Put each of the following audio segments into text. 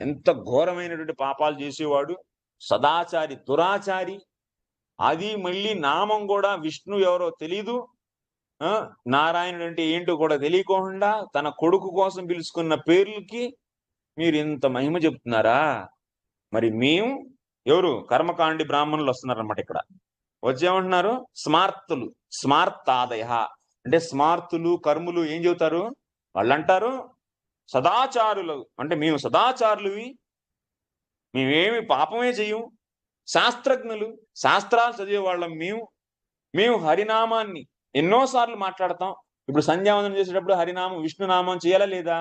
ఎంత ఘోరమైనటువంటి పాపాలు చేసేవాడు సదాచారి దురాచారి. అది మళ్ళీ నామం కూడా విష్ణు ఎవరో తెలీదు. ఆ నారాయణుడు అంటే ఏంటో కూడా తెలియకుండా తన కొడుకు కోసం పిలుచుకున్న పేర్లకి మీరు ఇంత మహిమ చెప్తున్నారా? మరి మేము ఎవరు? కర్మకాండి బ్రాహ్మణులు వస్తున్నారన్నమాట ఇక్కడ. వచ్చేమంటున్నారు స్మార్తులు స్మార్తాదయ. అంటే స్మార్తులు కర్ములు ఏం చెబుతారు? వాళ్ళు అంటారు సదాచారులు అంటే మేము సదాచారులువి. మేమేమి పాపమే చెయ్యం శాస్త్రజ్ఞులు శాస్త్రాలు చదివే వాళ్ళం మేము. మేము హరినామాన్ని ఎన్నోసార్లు మాట్లాడతాం. ఇప్పుడు సంధ్యావందనం చేసేటప్పుడు హరినామం విష్ణునామం చేయాలా లేదా?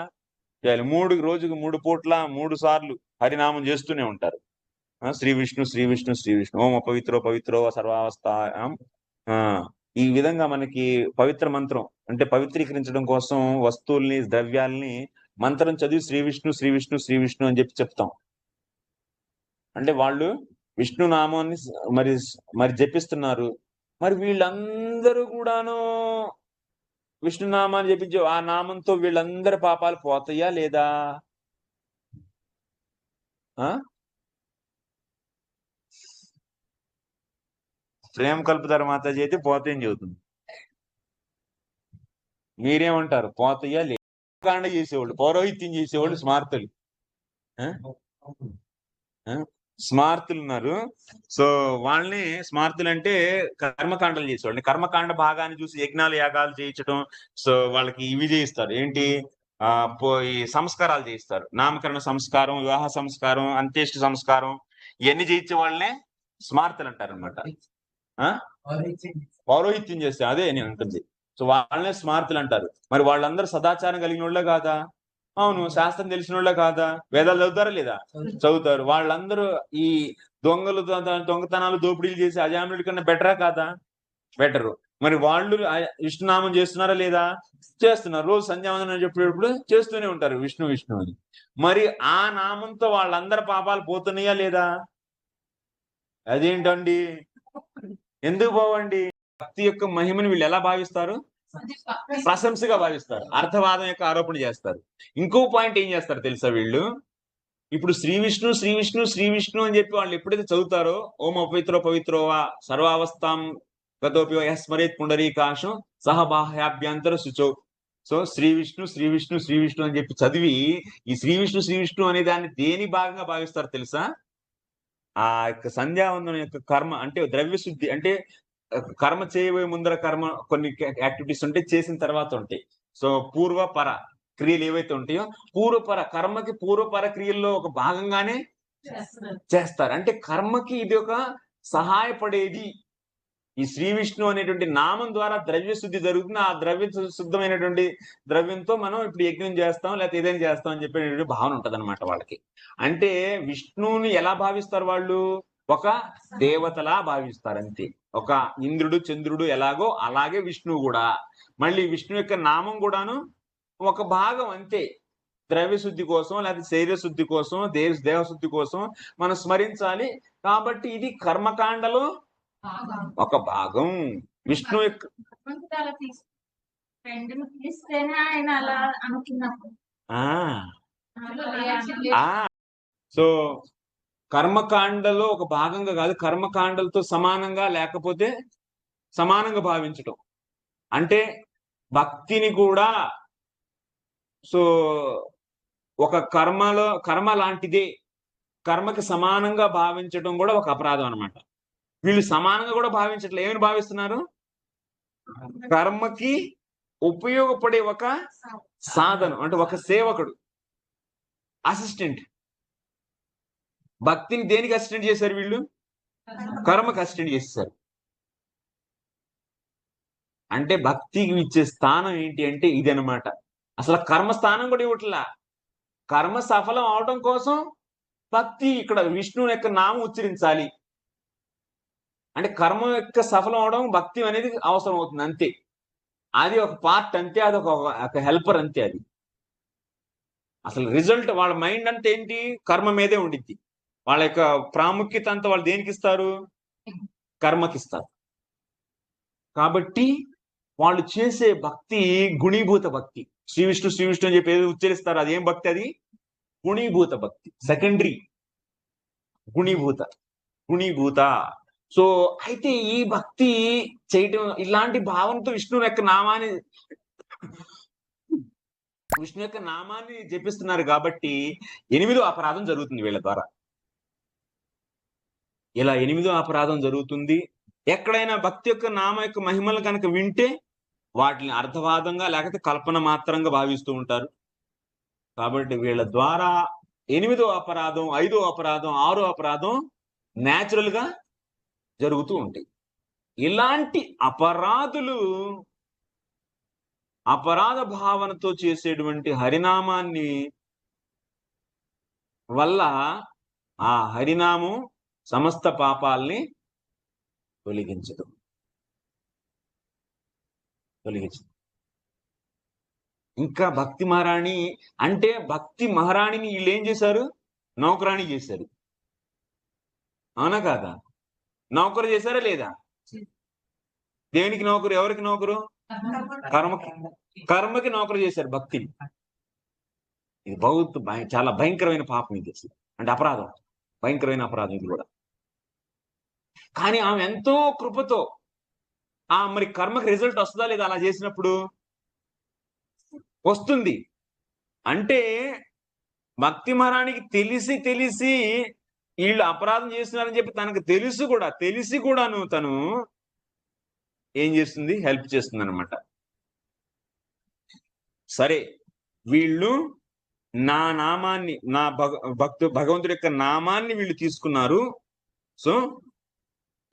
చేయాలి. మూడు రోజుకు మూడు పూట్ల మూడు సార్లు హరినామం చేస్తూనే ఉంటారు. శ్రీ విష్ణు శ్రీ విష్ణు శ్రీ విష్ణు. ఓం పవిత్రో పవిత్రో సర్వావస్థ ఈ విధంగా మనకి పవిత్ర మంత్రం అంటే పవిత్రీకరించడం కోసం వస్తువుల్ని ద్రవ్యాల్ని మంత్రం చదివి శ్రీ విష్ణు శ్రీ విష్ణు శ్రీ విష్ణు అని చెప్పి చెప్తాం. అంటే వాళ్ళు విష్ణు నామాన్ని మరి మరి జపిస్తున్నారు. మరి వీళ్ళందరూ కూడాను విష్ణు నామాన్ని జపించే ఆ నామంతో వీళ్ళందరి పాపాలు పోతాయా లేదా? ఆ? ప్రేమ కల్పుతారు మాతాజీ అయితే పోతాయని చెబుతుంది. మీరేమంటారు? పోతాయా లేదా? కాండ చేసేవాళ్ళు పౌరోహిత్యం చేసేవాళ్ళు స్మార్తులు? స్మార్తులు ఉన్నారు. సో వాళ్ళని స్మార్తులు అంటే కర్మకాండలు చేసేవాళ్ళు. కర్మకాండ భాగాన్ని చూసి యజ్ఞాలు యాగాలు చేయించడం సో వాళ్ళకి ఇవి చేయిస్తారు. ఏంటి? ఆ సంస్కారాలు చేయిస్తారు. నామకరణ సంస్కారం వివాహ సంస్కారం అంత్యేష్టి సంస్కారం ఇవన్నీ చేయించే వాళ్ళనే స్మార్తులు అంటారు అనమాట పౌరోహిత్యం చేస్తే అదే నేను అంటుంది. సో వాళ్ళనే స్మార్తులు అంటారు. మరి వాళ్ళందరూ సదాచారం కలిగిన వాళ్ళే కాదా? అవును శాస్త్రం తెలిసిన వాళ్ళే కాదా? వేదాలు చదువుతారా లేదా? చదువుతారు. వాళ్ళందరూ ఈ దొంగలు దొంగ- దొంగతనాలు దోపిడీలు చేసి అజామినుడి కన్నా బెటరా కాదా? బెటరు. మరి వాళ్ళు విష్ణునామం చేస్తున్నారా లేదా? చేస్తున్నారు. రోజు సంధ్యావందనం చెప్పేటప్పుడు చేస్తూనే ఉంటారు విష్ణు విష్ణు అని. మరి ఆ నామంతో వాళ్ళందరి పాపాలు పోతున్నాయా లేదా? అదేంటండి? ఎందుకు పోవండి? భక్తి యొక్క మహిమని వీళ్ళు ఎలా భావిస్తారు? ప్రశంసగా భావిస్తారు. అర్థవాదం యొక్క ఆరోపణ చేస్తారు. ఇంకో పాయింట్ ఏం చేస్తారు తెలుసా వీళ్ళు? ఇప్పుడు శ్రీ విష్ణు శ్రీ విష్ణు శ్రీ విష్ణు అని చెప్పి వాళ్ళు ఎప్పుడైతే చదువుతారో ఓం అపవిత్రో పవిత్రో వా సర్వావస్థాం గతోపి స్మరేత్ పుండరీకాశం సహ బాహ్యాభ్యంతర శుచో. సో శ్రీ విష్ణు శ్రీ విష్ణు శ్రీ విష్ణు అని చెప్పి చదివి ఈ శ్రీ విష్ణు శ్రీ విష్ణు అనే దాన్ని దేని భాగంగా భావిస్తారు తెలుసా? ఆ యొక్క సంధ్యావందనం యొక్క కర్మ అంటే ద్రవ్య శుద్ధి అంటే కర్మ చేయబోయే ముందర కర్మ కొన్ని యాక్టివిటీస్ ఉంటాయి చేసిన తర్వాత ఉంటాయి. సో పూర్వ పర క్రియలు ఏవైతే ఉంటాయో పూర్వపర కర్మకి పూర్వపర క్రియల్లో ఒక భాగంగానే చేస్తారు. అంటే కర్మకి ఇది ఒక సహాయపడేది. ఈ శ్రీ విష్ణు అనేటువంటి నామం ద్వారా ద్రవ్య శుద్ధి జరుగుతుంది. ఆ ద్రవ్య శుద్ధమైనటువంటి ద్రవ్యంతో మనం ఇప్పుడు యజ్ఞం చేస్తాం లేకపోతే ఏదైనా చేస్తాం అని చెప్పేటువంటి భావన ఉంటది వాళ్ళకి. అంటే విష్ణువుని ఎలా భావిస్తారు వాళ్ళు? ఒక దేవతలా భావిస్తారు అంతే ఒక ఇంద్రుడు చంద్రుడు ఎలాగో అలాగే విష్ణువు కూడా. మళ్ళీ విష్ణు యొక్క నామం కూడాను ఒక భాగం అంతే. ద్రవ్య శుద్ధి కోసం లేకపోతే శరీర శుద్ధి కోసం దేవ దేవశుద్ధి కోసం మనం స్మరించాలి. కాబట్టి ఇది కర్మకాండలో ఒక భాగం. విష్ణు యొక్క సో కర్మకాండలో ఒక భాగంగా కాదు కర్మకాండలతో సమానంగా లేకపోతే సమానంగా భావించటం. అంటే భక్తిని కూడా సో ఒక కర్మలో కర్మ లాంటిదే. కర్మకి సమానంగా భావించడం కూడా ఒక అపరాధం అనమాట వీళ్ళు సమానంగా కూడా భావించట్లే. ఏమని భావిస్తున్నారు? కర్మకి ఉపయోగపడే ఒక సాధనం అంటే ఒక సేవకుడు అసిస్టెంట్. భక్తిని దేనికి అసిస్టెంట్ చేశారు వీళ్ళు? కర్మకు అసిస్టెంట్ చేశారు అంటే భక్తికి ఇచ్చే స్థానం ఏంటి అంటే ఇది అనమాట అసలు కర్మ స్థానం కూడా ఇవ్వట్లా. కర్మ సఫలం అవడం కోసం భక్తి ఇక్కడ విష్ణువు యొక్క నామం ఉచ్చరించాలి. అంటే కర్మ యొక్క సఫలం అవడం భక్తి అనేది అవసరం అవుతుంది అంతే. అది ఒక పార్ట్ అంతే అది ఒక ఒక హెల్పర్ అంతే అది. అసలు రిజల్ట్ వాళ్ళ మైండ్ అంతా ఏంటి? కర్మ మీదే ఉండిద్ది. వాళ్ళ యొక్క ప్రాముఖ్యత అంతా వాళ్ళు దేనికి ఇస్తారు కర్మకి ఇస్తారు కాబట్టి వాళ్ళు చేసే భక్తి గుణీభూత భక్తి. శ్రీ విష్ణు శ్రీ విష్ణు అని చెప్పి ఏదో ఉచ్చరిస్తారు. అదేం భక్తి అది? గుణీభూత భక్తి. సెకండరీ. గుణీభూత. గుణీభూత. సో అయితే ఈ భక్తి చేయటం ఇలాంటి భావంతో విష్ణు యొక్క నామాన్ని విష్ణు యొక్క నామాన్ని జపిస్తున్నారు కాబట్టి ఎనిమిదో అపరాధం జరుగుతుంది వీళ్ళ ద్వారా. ఇలా ఎనిమిదో అపరాధం జరుగుతుంది. ఎక్కడైనా భక్తి యొక్క నామ యొక్క మహిమలు కనుక వింటే వాటిని అర్థవాదంగా లేకపోతే కల్పన మాత్రంగా భావిస్తూ ఉంటారు. కాబట్టి వీళ్ళ ద్వారా ఎనిమిదో అపరాధం ఐదో అపరాధం ఆరో అపరాధం న్యాచురల్గా జరుగుతూ ఉంటాయి. ఇలాంటి అపరాధులు అపరాధ భావనతో చేసేటువంటి హరినామాన్ని వల్ల ఆ హరినామం సమస్త పాపాల్ని తొలగించదు. తొలగించదు. ఇంకా భక్తి మహారాణి అంటే భక్తి మహారాణిని వీళ్ళు ఏం చేశారు? నౌకరాణి చేశారు. అవునా కాదా? నౌకరు చేశారా లేదా? దేనికి నౌకరు? ఎవరికి నౌకరు? కర్మకి. కర్మకి నౌకరు చేశారు భక్తిని. ఇది బౌద్ధ చాలా భయంకరమైన పాపం ఇది అంటే అపరాధం. భయంకరమైన అపరాధం ఇది కూడా. కానీ ఆమె ఎంతో కృపతో ఆ మరి కర్మకి రిజల్ట్ వస్తుందా లేదా అలా చేసినప్పుడు? వస్తుంది. అంటే భక్తి మహారానికి తెలిసి తెలిసి వీళ్ళు అపరాధం చేస్తున్నారని చెప్పి తనకు తెలుసు కూడా తెలిసి కూడాను తను ఏం చేస్తుంది? హెల్ప్ చేస్తుంది అనమాట సరే వీళ్ళు నా నామాన్ని నా భగ భక్తు భగవంతుడి యొక్క నామాన్ని వీళ్ళు తీసుకున్నారు. సో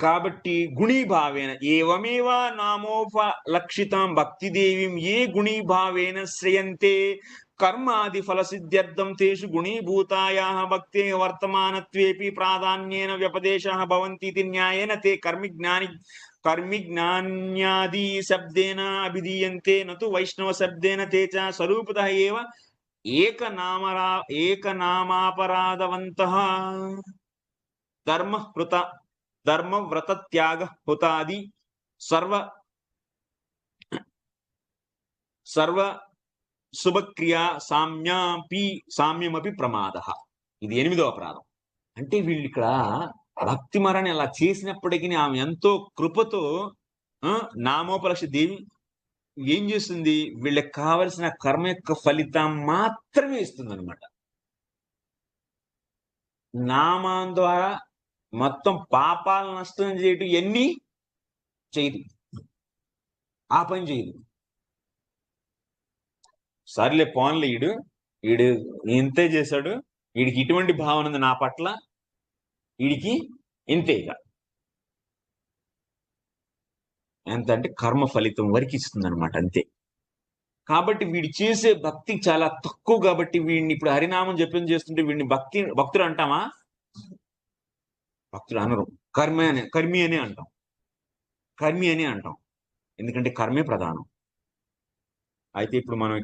కాబట్టి గుణీభావేన ఏవమేవ నామోప లక్షితం భక్తిదేవిం ఏ గుణీభావేన శ్రయంతే కర్మాది ఫల సిద్ధ్యర్థం తేషు గుణీభూతాయా భక్తే వర్తమానత్వేపి ప్రాధాన్యేన వ్యపదేశ భవంతి ఇతి న్యాయేన తే కర్మి జ్ఞాని కర్మి జ్ఞాన్యాది శబ్దేన అభిధీయంతే నతు వైష్ణవ శబ్దేన తే చ స్వరూపతః ఏవ ఏకనామరా ఏకనామాపరాధవంతః ధర్మ కృత ధర్మ వ్రత త్యాగ హుతాది సర్వ సర్వ శుభక్రియా సామ్యాపి సామ్యమపి ప్రమాద. ఇది ఎనిమిదో అపరాధం. అంటే వీళ్ళు ఇక్కడ భక్తి మరణి అలా చేసినప్పటికీ ఆమె ఎంతో కృపతో నామోపలక్ష దేవి ఏం చేస్తుంది? వీళ్ళకి కావలసిన కర్మ యొక్క ఫలితం మాత్రమే ఇస్తుంది అనమాట నామం ద్వారా మొత్తం పాపాలు నష్టం చేయటం ఎన్ని? చేయదు. ఆ పని చేయదు. సర్లే పోన్లే ఈడు. ఈడు ఇంతే చేశాడు. వీడికి ఇటువంటి భావన ఉంది నా పట్ల. వీడికి ఇంతే ఇక. ఎంత అంటే కర్మ ఫలితం వరకు ఇస్తుంది అనమాట అంతే. కాబట్టి వీడు చేసే భక్తి చాలా తక్కువ కాబట్టి వీడిని ఇప్పుడు హరినామం జపం చేస్తుంటే వీడిని భక్తి భక్తుడు అంటామా? భక్తులు అనరు కర్మ అనే కర్మి అనే అంటాం. కర్మి అని అంటాం. ఎందుకంటే కర్మే ప్రధానం. అయితే ఇప్పుడు మనం